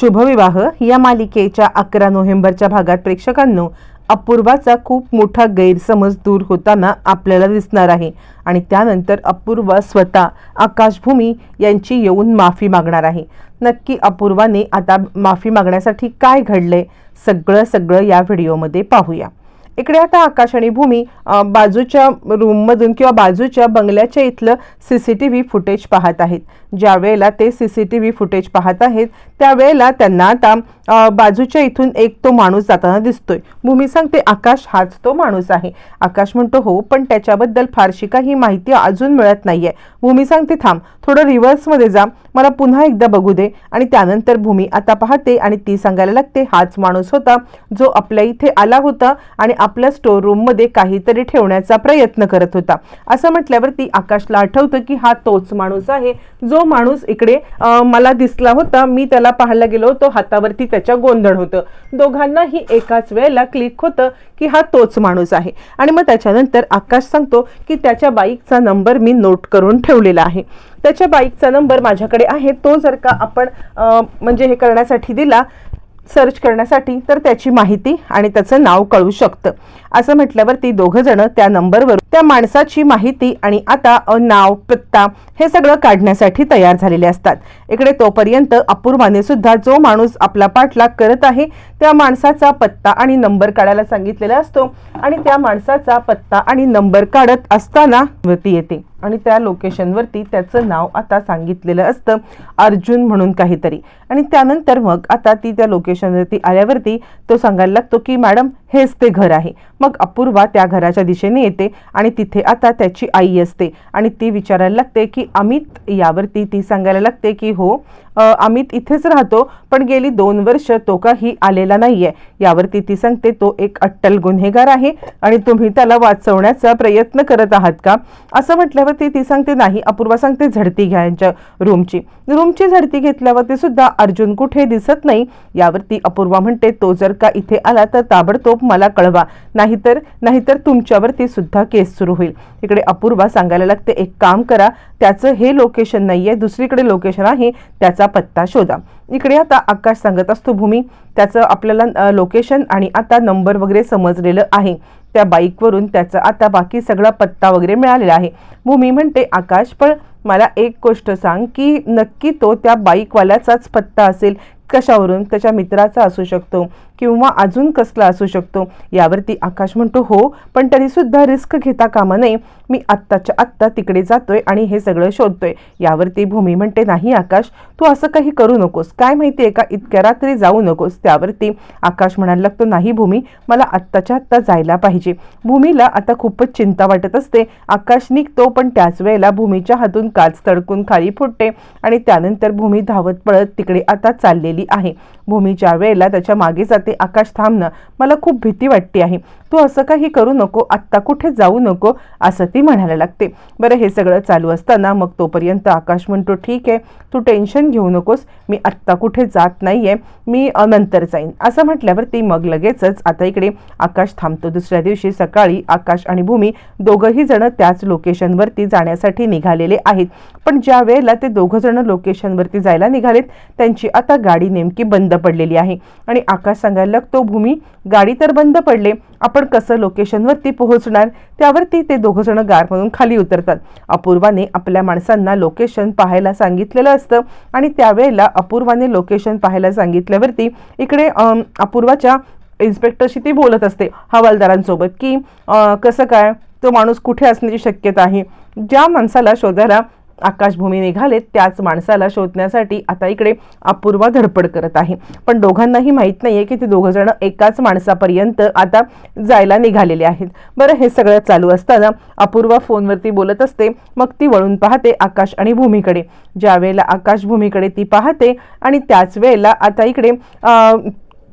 शुभविवाह या मालिकेच्या अकरा नोव्हेंबरच्या भागात प्रेक्षकांनो अपूर्वाचा खूप मोठा गैरसमज दूर होताना आपल्याला दिसणार आहे. आणि त्यानंतर अपूर्वा स्वतः आकाशभूमी यांची येऊन माफी मागणार आहे. नक्की अपूर्वाने आता माफी मागण्यासाठी काय घडलंय? सगळं सगळं या व्हिडिओमध्ये पाहूया. इकडे आता आकाश आणि भूमी बाजूच्या रूममधून किंवा बाजूच्या बंगल्याच्या इथलं C C T V footage पाहत आहेत. ज्या वेळेला ते C C T V footage पाहत आहेत त्यावेळेला त्यांना आता बाजूच्या इथून एक तो माणूस जाताना दिसतोय. भूमी सांगते आकाश हाच तो माणूस आहे. आकाश म्हणतो हो पण त्याच्याबद्दल फारशी काही माहिती अजून मिळत नाहीये. भूमी सांगते थांब थोडं रिव्हर्समध्ये जा. मला पुन्हा एकदा बघू दे. आणि त्यानंतर भूमी आता पाहते आणि ती सांगायला लागते हाच माणूस होता जो आपल्या इथे आला होता आणि आपल्या स्टोर रूममध्ये काहीतरी ठेवण्याचा प्रयत्न करत होता. असं म्हटल्यावरती आकाशला आठवतं की हा तोच माणूस आहे. जो माणूस इकडे मला दिसला होता मी त्याला पाहायला गेलो होतो हातावरती त्याच्या गोंधळ होतं. दोघांनाही एकाच वेळेला क्लिक होतं की हा तोच माणूस आहे. आणि मग त्याच्यानंतर आकाश सांगतो की त्याच्या बाईकचा नंबर मी नोट करून ठेवलेला आहे. त्याच्या बाईकचा नंबर माझ्याकडे आहे. तो जर का आपण म्हणजे हे करण्यासाठी दिला सर्च करण्यासाठी तर त्याची माहिती आणि त्याचं नाव कळू शकतं. असं म्हटल्यावरती दोघं जण त्या नंबरवर त्या माणसाची माहिती आणि आता नाव पत्ता हे सगळं काढण्यासाठी तयार झालेले असतात. इकडे तोपर्यंत अपूर्वाने सुद्धा जो माणूस आपला पाठलाग करत आहे त्या माणसाचा पत्ता आणि नंबर काढायला सांगितलेला असतो आणि त्या माणसाचा पत्ता आणि नंबर काढत असताना वरती येते. आणि त्या लोकेशनवरती त्याचं नाव आता सांगितलेलं असतं. अर्जुन म्हणून काहीतरी. आणि त्यानंतर मग आता ती त्या लोकेशनवरती आल्यावरती तो सांगायला लागतो की मॅडम हेच ते घर आहे. मग अपूर्वा त्या घराच्या दिशेने येते आणि तिथे आता त्याची आई असते. आणि ती विचारायला लागते की अमित यावरती ती सांगायला लागते की हो अमित इथेच राहतो पण गेली दोन वर्ष तो काही आलेला नाही आहे यावरती ती सांगते तो एक अट्टल गुन्हेगार आहे आणि तुम्ही त्याला वाचवण्याचा प्रयत्न करत आहात का? असं म्हटल्यावरती ती सांगते नाही अपूर्वा सांगते झडती घ्या यांच्या रूमची. रूमची झडती घेतल्यावरती सुद्धा अर्जुन कुठे दिसत नाही. यावरती अपूर्वा म्हणते तो जर का इथे आला तर ताबडतोब मला कळवा. नाहीतर नाहीतर तुमच्यावरती सुद्धा केस सुरू होईल. इकडे अपूर्वा सांगायला लागते एक काम करा त्याचं हे लोकेशन नाही आहे दुसरीकडे लोकेशन आहे त्याचा पत्ता शोधा. इकडे आता आकाश सांगत असतो भूमी त्याचं आपल्याला लोकेशन आणि आता नंबर वगैरे समजलेलं आहे. त्या बाईकवरून त्याचं आता बाकी सगळा पत्ता वगैरे मिळालेला आहे. भूमी म्हणते आकाश पण मला एक गोष्ट सांग की नक्की तो त्या बाईकवाल्याचाच पत्ता असेल. कशावरून? त्याच्या मित्राचा असू शकतो. किंवा अजून कसला असू शकतो? यावरती आकाश म्हणतो हो पण तरीसुद्धा रिस्क घेता कामा नये. मी आत्ताच्या आत्ता तिकडे जातोय आणि हे सगळं शोधतोय. यावरती भूमी म्हणते नाही आकाश तू असं काही करू नकोस. काय माहिती आहे का? इतक्या रात्री जाऊ नकोस. त्यावरती आकाश म्हणायला लागतो नाही भूमी मला आत्ताच्या आत्ता जायला पाहिजे. भूमीला आता खूपच चिंता वाटत असते. आकाश निघतो पण त्याच वेळेला भूमीच्या हातून काच तडकून खाली फुटते आणि त्यानंतर भूमी धावत पळत तिकडे आता चाललेली आहे. भूमीच्या वेळेला त्याच्यामागे जाते आकाश थांबणं मला खूप भीती वाटते आहे. तू असं काही करू नको आत्ता कुठे जाऊ नको असं ती म्हणायला लागते. बरं हे सगळं चालू असताना मग तोपर्यंत आकाश म्हणतो ठीक आहे तू टेन्शन घेऊ नकोस मी आत्ता कुठे जात नाही आहे मी नंतर जाईन. असं म्हटल्यावर ती मग लगेचच आता इकडे आकाश थांबतो. दुसऱ्या दिवशी सकाळी आकाश आणि भूमी दोघंही जण त्याच लोकेशनवरती जाण्यासाठी निघालेले आहेत. पण ज्या वेळेला ते दोघं जण लोकेशनवरती जायला निघालेत त्यांची आता गाडी नेमकी बंद पडलेली आहे. आणि आकाश सांगायला लागतो भूमी गाडी तर बंद पडले आपण कसं लोकेशनवरती पोहोचणार? त्यावरती ते दोघं जण गारमधून खाली उतरतात. अपूर्वाने आपल्या माणसांना लोकेशन पाहायला सांगितलेलं असतं. आणि त्यावेळेला अपूर्वाने लोकेशन पाहायला सांगितल्यावरती इकडे अपूर्वाच्या इन्स्पेक्टरशी ती बोलत असते हवालदारांसोबत की कसं काय? तो माणूस कुठे असण्याची शक्यता आहे? ज्या माणसाला शोधायला आकाशभूमी निघालेत त्याच माणसाला शोधण्यासाठी आता इकडे अपूर्वा धडपड करत आहे. पण दोघांनाही माहीत नाहीये की ते दोघं जण एकाच माणसापर्यंत आता जायला निघालेले आहेत. बरं हे सगळं चालू असताना अपूर्वा फोनवरती बोलत असते मग ती वळून पाहते आकाश आणि भूमीकडे. ज्या वेळेला आकाश भूमीकडे ती पाहते आणि त्याच वेळेला आता इकडे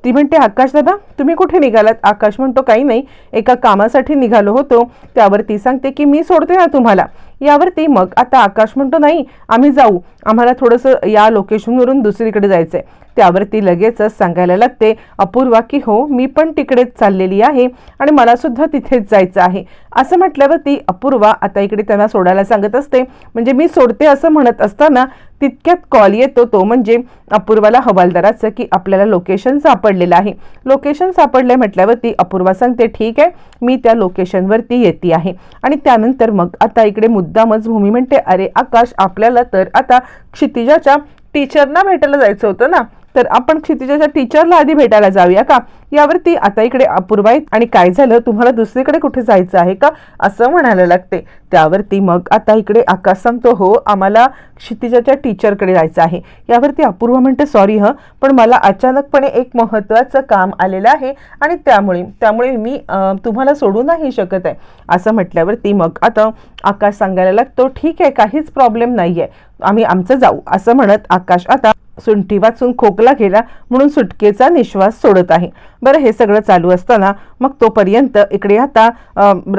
ती म्हणते आकाश दादा तुम्ही कुठे निघालात? आकाश म्हणतो काही नाही एका कामासाठी निघालो होतो. त्यावर ती सांगते की मी सोडते ना तुम्हाला. यावरती मग आता आकाश म्हणतो नाही आम्ही जाऊ. आम्हाला थोडंसं या लोकेशनवरून दुसरीकडे जायचं आहे त्यावरती लगेचच सांगायला लागते अपूर्वा की हो मी पण तिकडेच चाललेली आहे आणि मला सुद्धा तिथेच जायचं आहे. असं म्हटल्यावरती अपूर्वा आता इकडे त्यांना सोडायला सांगत असते. म्हणजे मी सोडते असं म्हणत असताना तितक्यात कॉल येतो तो म्हणजे अपूर्वाला हवालदाराचं की आपल्याला लोकेशन सापडलेलं आहे. लोकेशन सापडलंय म्हटल्यावरती अपूर्वा सांगते ठीक आहे मी त्या लोकेशनवरती येते आहे. आणि त्यानंतर मग आता इकडे मुद्दामच भूमी म्हणते अरे आकाश आपल्याला तर आता क्षितिजाच्या टीचरना भेटायला जायचं होतं ना तर आपण क्षितिजाच्या टीचरला आधी भेटायला जाऊया का? यावरती आता इकडे अपूर्वा आहेत. आणि काय झालं? तुम्हाला दुसरीकडे कुठे जायचं आहे का? असं म्हणायला लागते. त्यावरती मग आता इकडे आकाश सांगतो हो आम्हाला क्षितिजाच्या टीचरकडे जायचं आहे. यावरती अपूर्वा म्हणते सॉरी हं पण मला अचानकपणे एक महत्त्वाचं काम आलेलं आहे आणि त्यामुळे त्यामुळे मी तुम्हाला सोडू नाही शकत आहे. असं म्हटल्यावरती मग आता आकाश सांगायला लागतो ठीक आहे काहीच प्रॉब्लेम नाही आहे आम्ही आमचं जाऊ. असं म्हणत आकाश आता सुंठी वाचून खोकला गेला म्हणून सुटकेचा निश्वास सोडत आहे. बरं हे सगळं चालू असताना मग तोपर्यंत इकडे आता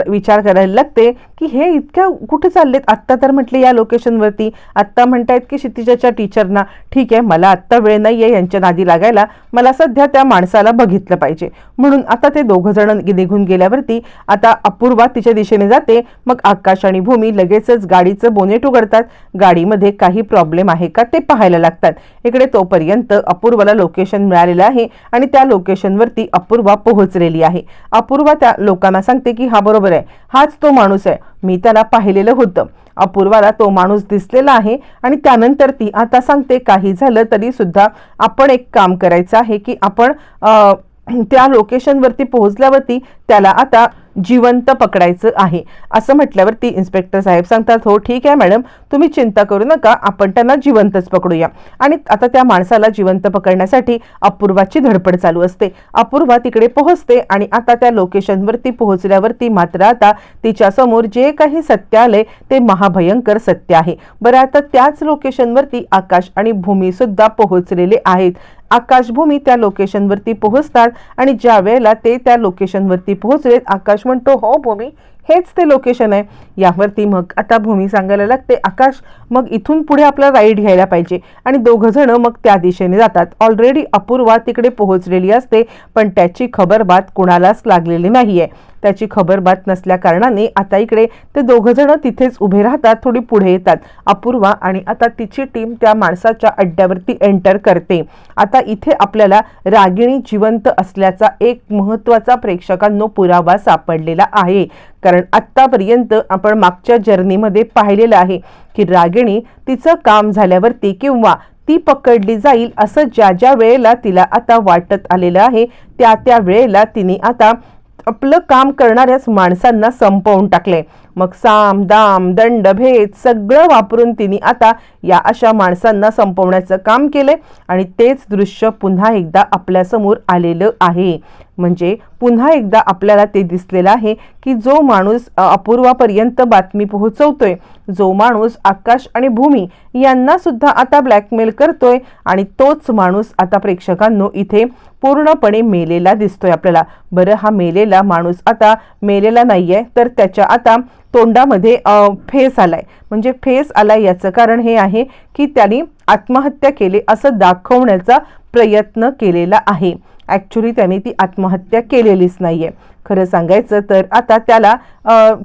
विचार करायला लागते की हे इतक्या कुठे चाललेत? आत्ता तर म्हटले या लोकेशनवरती आत्ता म्हणतायत की क्षितिजाच्या टीचरना ठीक आहे मला आत्ता वेळ नाही आहे यांच्या नादी लागायला. मला सध्या त्या माणसाला बघितलं पाहिजे. म्हणून आता ते दोघं जण निघून गेल्यावरती आता अपूर्वा तिच्या दिशेने जाते. मग आकाश आणि भूमी लगेचच गाडीचं बोनेट उघडतात. गाडीमध्ये काही प्रॉब्लेम आहे का ते पाहायला लागतात. इकडे तोपर्यंत अपूर्वाला लोकेशन मिळालेलं आहे आणि त्या लोकेशनवर वरती अपूर्वा पोहोचलेली आहे. अपूर्वा त्या लोकांना सांगते की हा बरोबर आहे. हाच तो माणूस आहे. मी त्याला पाहिलेलं होतं. अपूर्वाला तो माणूस दिसलेला आहे आणि त्यानंतर ती आता सांगते काही झालं तरी सुद्धा आपण एक काम करायचं आहे की आपण त्या लोकेशनवरती पोहोचल्यावरती त्याला आता जिवंत पकडायचं आहे. असं म्हटल्यावरती इन्स्पेक्टर साहेब सांगतात हो ठीक आहे मॅडम. तुम्ही चिंता करू नका. आपण त्यांना जिवंतच पकडूया. आणि आता त्या माणसाला जिवंत पकडण्यासाठी अपूर्वाची धडपड चालू असते. अपूर्वा तिकडे पोहोचते आणि आता त्या लोकेशनवरती पोहोचल्यावरती मात्र आता तिच्यासमोर जे काही सत्य आले ते महाभयंकर सत्य आहे. बरं आता त्याच लोकेशनवरती आकाश आणि भूमीसुद्धा पोहोचलेले आहेत. आकाशभूमी त्या लोकेशनवरती पोहोचतात आणि ज्या वेळेला ते त्या लोकेशनवरती पोहोचलेत आकाश म्हणतो हो भूमी हेच ते लोकेशन आहे. यावरती मग आता भूमी सांगायला लागते आकाश मग इथून पुढे आपला राईड घ्यायला पाहिजे. आणि दोघंजणं मग त्या दिशेने जातात. ऑलरेडी अपूर्वा तिकडे पोहोचलेली असते पण त्याची खबरबात कुणालाच लागलेली नाही आहे त्याची खबरबात नसल्याकारणाने नसल्या कारणाने आता इकडे ते दोघंजणं तिथेच उभे राहतात थोडी पुढे येतात. अपूर्वा आणि आता तिची टीम त्या माणसाच्या अड्ड्यावरती एंटर करते. आता इथे आपल्याला रागिणी जिवंत असल्याचा एक महत्त्वाचा प्रेक्षकांनो पुरावा सापडलेला आहे. कारण आत्तापर्यंत आपण मागच्या जर्नीमध्ये पाहिलेलं आहे की रागिणी तिचं काम झाल्यावरती किंवा ती पकडली जाईल असं ज्या ज्या वेळेला तिला आता वाटत आलेलं आहे त्या त्या वेळेला तिने आता आपलं काम करणाऱ्याच माणसांना संपवून टाकले मग साम दाम दंड भेद सगळं वापरून तिने आता या अशा माणसांना संपवण्याचं काम केलंय. आणि तेच दृश्य पुन्हा एकदा आपल्यासमोर आलेलं आहे. म्हणजे पुन्हा एकदा आपल्याला ते दिसलेलं आहे की जो माणूस अपूर्वापर्यंत बातमी पोहोचवतोय जो माणूस आकाश आणि भूमी यांना सुद्धा आता ब्लॅकमेल करतोय आणि तोच माणूस आता प्रेक्षकांनो इथे पूर्णपणे मेलेला दिसतोय आपल्याला. बरं हा मेलेला माणूस आता मेलेला नाहीये तर त्याच्या आता तोंडामध्ये फेस आलाय. म्हणजे फेस आलाय याचं कारण हे आहे की त्यांनी आत्महत्या केली असं दाखवण्याचा प्रयत्न केलेला आहे. ॲक्च्युली त्याने ती आत्महत्या केलेलीच नाही आहे खरं सांगायचं तर आता त्याला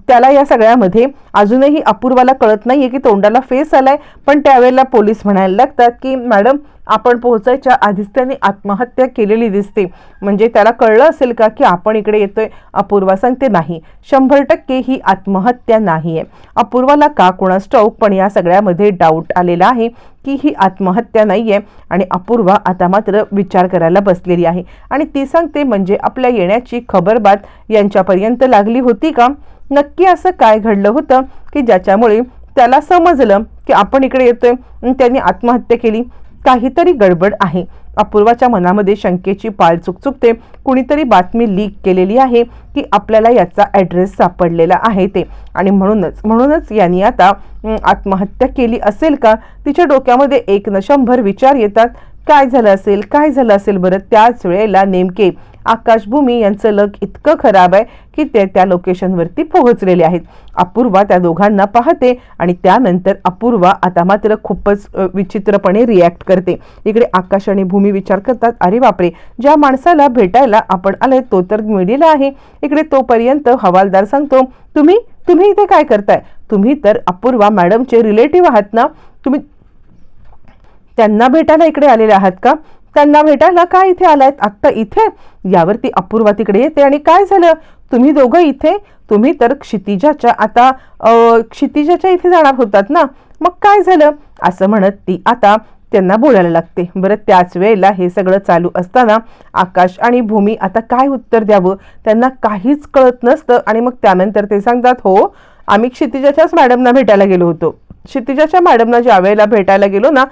त्याला या सगळ्यामध्ये अजूनही अपूर्वाला कळत नाही आहे की तोंडाला फेस आलाय. पण त्यावेळेला पोलीस म्हणायला लागतात की मॅडम आपण पोहोचायच्या आधीच त्याने आत्महत्या केलेली दिसते. म्हणजे त्याला कळलं असेल का की आपण इकडे येतोय? अपूर्वा सांगते नाही. शंभर टक्के ही आत्महत्या नाही आहे अपूर्वाला का कोणास ठाऊक पण या सगळ्यामध्ये डाऊट आलेला आहे की ही आत्महत्या नाही आहे आणि अपूर्वा आता मात्र विचार करायला बसलेली आहे. आणि ती सांगते म्हणजे आपल्या येण्याची खबरबात यांच्यापर्यंत लागली होती का? नक्की असं काय घडलं होतं की ज्याच्यामुळे त्याला समजलं की आपण इकडे येतोय त्यांनी आत्महत्या केली? काहीतरी गडबड आहे. अपूर्वाच्या मनामध्ये शंकेची पाळ चुकचुकते. कुणीतरी बातमी लीक केलेली आहे की आपल्याला याचा ॲड्रेस सापडलेला आहे ते. आणि म्हणूनच म्हणूनच यांनी आता आत्महत्या केली असेल का? तिच्या डोक्यामध्ये एक न शंभर विचार येतात. काय झालं असेल? काय झालं असेल बरं? त्याच वेळेला नेमके आकाश भूमी यांचं लक इतकं खराब आहे की ते त्या लोकेशनवरती पोहोचलेले आहेत. अपूर्वा त्या दोघांना पाहते आणि त्यानंतर अपूर्वा आता मात्र खूपच विचित्रपणे रिॲक्ट करते. इकडे आकाश आणि भूमी विचार करतात अरे बापरे ज्या माणसाला भेटायला आपण आलोय तो तर मिळेला आहे. इकडे तोपर्यंत हवालदार सांगतो तुम्ही तुम्ही इथे काय करताय? तुम्ही तर अपूर्वा मॅडमचे रिलेटिव्ह आहात ना? तुम्ही त्यांना भेटायला इकडे आलेले आहात का? त्यांना भेटायला काय इथे आलायत? आत्ता इथे? यावरती अपूर्वा तिकडे येते. आणि काय झालं? तुम्ही दोघं इथे? तुम्ही तर क्षितिजाच्या आता क्षितिजाच्या इथे जाणार होतात ना? मग काय झालं? असं म्हणत ती आता त्यांना बोलायला लागते. बरं त्याच वेळेला हे सगळं चालू असताना आकाश आणि भूमी आता काय उत्तर द्यावं? त्यांना काहीच कळत नसतं. आणि मग त्यानंतर ते सांगतात हो आम्ही क्षितिजाच्याच मॅडमना भेटायला गेलो होतो. क्षितिजाच्या मॅडमना ज्या वेळेला भेटायला गेलो ना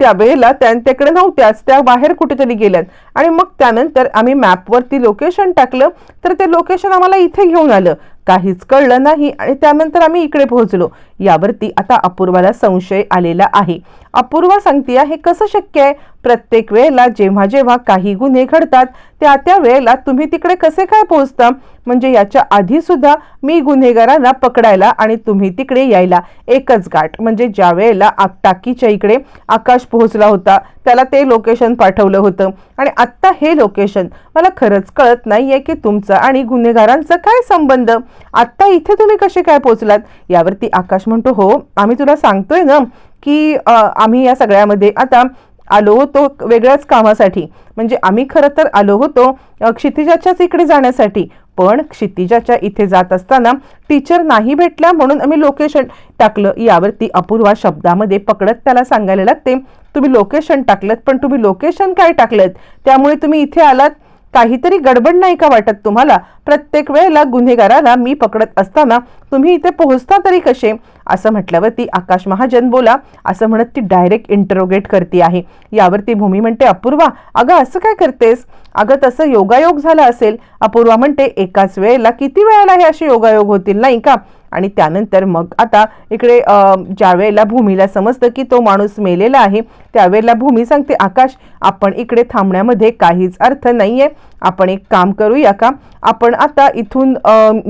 त्यावेळेला वेळेला त्यांच्याकडे नव्हत्याच. त्या बाहेर कुठेतरी गेल्यात. आणि मग त्यानंतर आम्ही मॅपवरती लोकेशन टाकलं तर ते लोकेशन आम्हाला इथे घेऊन आलं. काहीच कळलं नाही आणि त्यानंतर आम्ही इकडे पोहोचलो. यावरती आता अपूर्वाला संशय आलेला आहे. अपूर्वा सांगते हे कसं शक्य आहे? प्रत्येक वेळेला जेव्हा जेव्हा काही गुन्हे घडतात त्या त्या वेळेला तुम्ही तिकडे कसे काय पोहोचता? म्हणजे याच्या आधी सुद्धा मी गुन्हेगारांना पकडायला आणि तुम्ही तिकडे यायला. एकच गाठ म्हणजे ज्या वेळेला टाकीच्या इकडे आकाश पोहोचला होता त्याला ते लोकेशन पाठवलं होतं. आणि आत्ता हे लोकेशन मला खरंच कळत नाही आहे की तुमचं आणि गुन्हेगारांचा काय संबंध? आत्ता इथे तुम्ही कसे काय पोहोचलात? यावरती आकाश म्हणतो हो आम्ही तुला सांगतोय ना की आम्ही या सगळ्यामध्ये आता आलो होतो वेगळ्याच कामासाठी. म्हणजे आम्ही खरं तर आलो होतो क्षितिजाच्याच इकडे जाण्यासाठी. पण क्षितिजाच्या इथे जात असताना टीचर नाही भेटल्या म्हणून आम्ही लोकेशन टाकलं. यावरती अपूर्वा शब्दामध्ये पकडत त्याला सांगायला लागते तुम्ही लोकेशन टाकलं पण तुम्ही लोकेशन काय टाकलं त्यामुळे तुम्ही इथे आलात. काहीतरी गडबड नाही का वाटत तुम्हाला? प्रत्येक वेळेला गुन्हेगाराला मी पकडत असताना तुम्ही इथे पोहोचता तरी कसे? असं म्हटल्यावर ती आकाश महाजन बोला असं म्हणत ती डायरेक्ट इंटरोगेट करते आहे. यावरती भूमी म्हणते अपूर्वा अगं असं काय करतेस? अगं तसं योगायोग झाला असेल. अपूर्वा म्हणते एकाच वेळेला किती वेळेला हे असे योगायोग होतील नाही का? आणि त्यानंतर मग आता इकडे ज्यावेळेला ज्या वेळेला भूमीला समजतं की तो माणूस मेलेला आहे त्यावेळेला भूमी सांगते आकाश आपण इकडे थांबण्यामध्ये काहीच अर्थ नाहीये. आपण एक काम करूया का? आपण आता इथून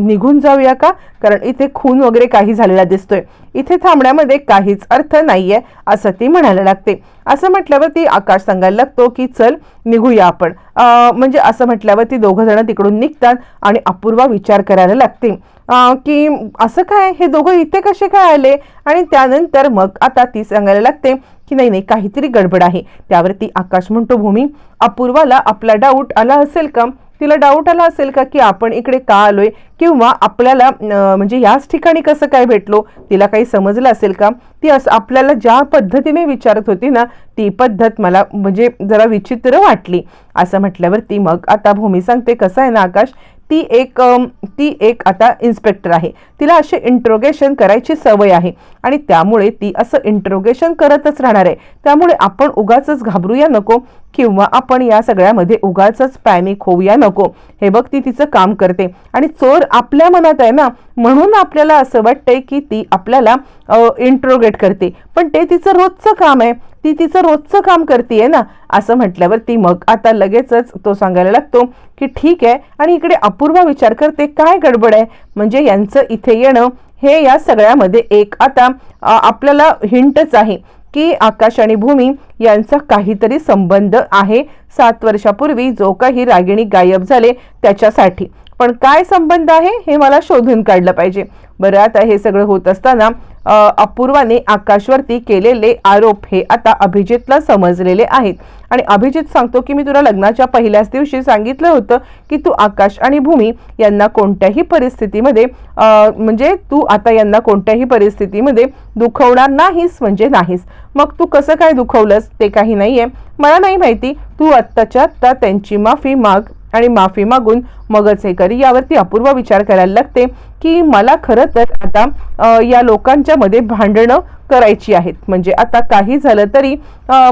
निघून जाऊया का? कारण इथे खून वगैरे काही झालेला दिसतोय. इथे थांबण्यामध्ये काहीच अर्थ नाहीये असं ती म्हणायला लागते. असं म्हटल्यावर ती आकाश सांगायला लागतो की चल निघूया आपण. म्हणजे असं म्हटल्यावर ती दोघं जण तिकडून निघतात आणि अपूर्वा विचार करायला लागते की असं काय? हे दोघं इथे कसे काय आले? आणि त्यानंतर मग आता ती सांगायला लागते की नाही नाही काहीतरी गडबड आहे. त्यावरती आकाश म्हणतो भूमी अपूर्वाला आपला डाऊट आला असेल का? तिला डाऊट आला असेल का की आपण इकडे का आलोय? किंवा आपल्याला म्हणजे याच ठिकाणी कसं काय भेटलो? तिला काही समजलं असेल का? ती असं आपल्याला ज्या पद्धतीने विचारत होती ना ती पद्धत मला म्हणजे जरा विचित्र वाटली. असं म्हटल्यावरती मग आता भूमी सांगते कसं आहे ना आकाश? ती एक ती एक आता इन्स्पेक्टर आहे. तिला असे इंट्रोगेशन करायची सवय आहे. आणि त्यामुळे ती असं इंट्रोगेशन करतच राहणार आहे. त्यामुळे आपण उगाच घाबरूया नको. किंवा आपण या सगळ्यामध्ये उगाच पॅनिक होऊया नको. हे बघ ती तिचं काम करते. आणि चोर आपल्या मनात आहे ना म्हणून आपल्याला असं वाटतंय की ती आपल्याला इंट्रोगेट करते. पण ते तिचं रोजचं काम आहे. ती तिचं रोजचं काम करते ना असं म्हटल्यावर ती मग आता लगेचच तो सांगायला लागतो की ठीक आहे आणि इकडे अपूर्वा विचार करते काय गडबड आहे? म्हणजे यांचं इथे येणं हे या सगळ्यामध्ये एक आता आपल्याला हिंटच आहे. की आकाश आणि भूमी यांचा काहीतरी संबंध आहे. सात वर्षापूर्वी जो काही रागिणी गायब झाले त्याच्यासाठी पण काय संबंध आहे हे मला शोधून काढलं पाहिजे. बरं आता हे सगळं होत असताना अपूर्वाने आकाशवरती केलेले आरोप हे आता अभिजितला समजलेले आहेत. आणि अभिजित सांगतो की मी तुला लग्नाच्या पहिल्याच दिवशी सांगितलं होतं की तू आकाश आणि भूमी यांना कोणत्याही परिस्थितीमध्ये म्हणजे तू आता यांना कोणत्याही परिस्थितीमध्ये दुखवणार नाहीस म्हणजे नाहीस. मग तू कसं काय दुखवलंस ते काही नाहीये. मला नाही माहिती. तू आत्ताच्या आत्ता त्यांची माफी माग. आणि माफी मागून मगच हे करी. यावरती अपूर्व विचार करायला लागते की मला खरं तर आता या लोकांच्या मध्ये भांडणं करायची आहेत. म्हणजे आता काही झालं तरी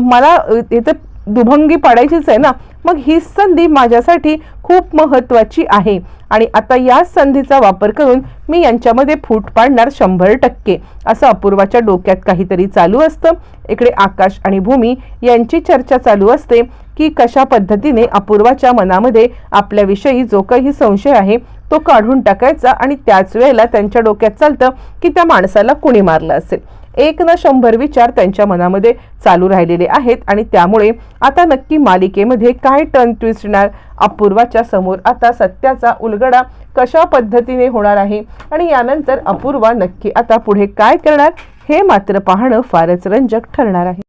मला अ, इथं दुभंगी पाडायचीच आहे ना. मग ही संधी माझ्यासाठी खूप महत्त्वाची आहे. आणि आता या संधीचा वापर करून मी यांच्यामध्ये फूट पाडणार शंभर टक्के. असं अपूर्वाच्या डोक्यात काहीतरी चालू असतं. इकडे आकाश आणि भूमी यांची चर्चा चालू असते की कशा पद्धतीने अपूर्वाच्या मनामध्ये आपल्याविषयी जो काही संशय आहे तो काढून टाकायचा आणि त्याच वेळेला त्यांच्या डोक्यात चालतं की त्या माणसाला कुणी मारलं असेल. एक न शंभर विचार त्यांच्या मनामध्ये चालू राहिलेले आहेत आणि त्यामुळे आता नक्की मालिकेमध्ये काय टर्न ट्विस्ट येणार? अपूर्वाच्या समोर आता सत्याचा उलगडा कशा पद्धतीने होणार आहे? आणि यानंतर अपूर्वा नक्की आता पुढे काय करणार? हे मात्र पाहणं फारच रंजक ठरणार आहे.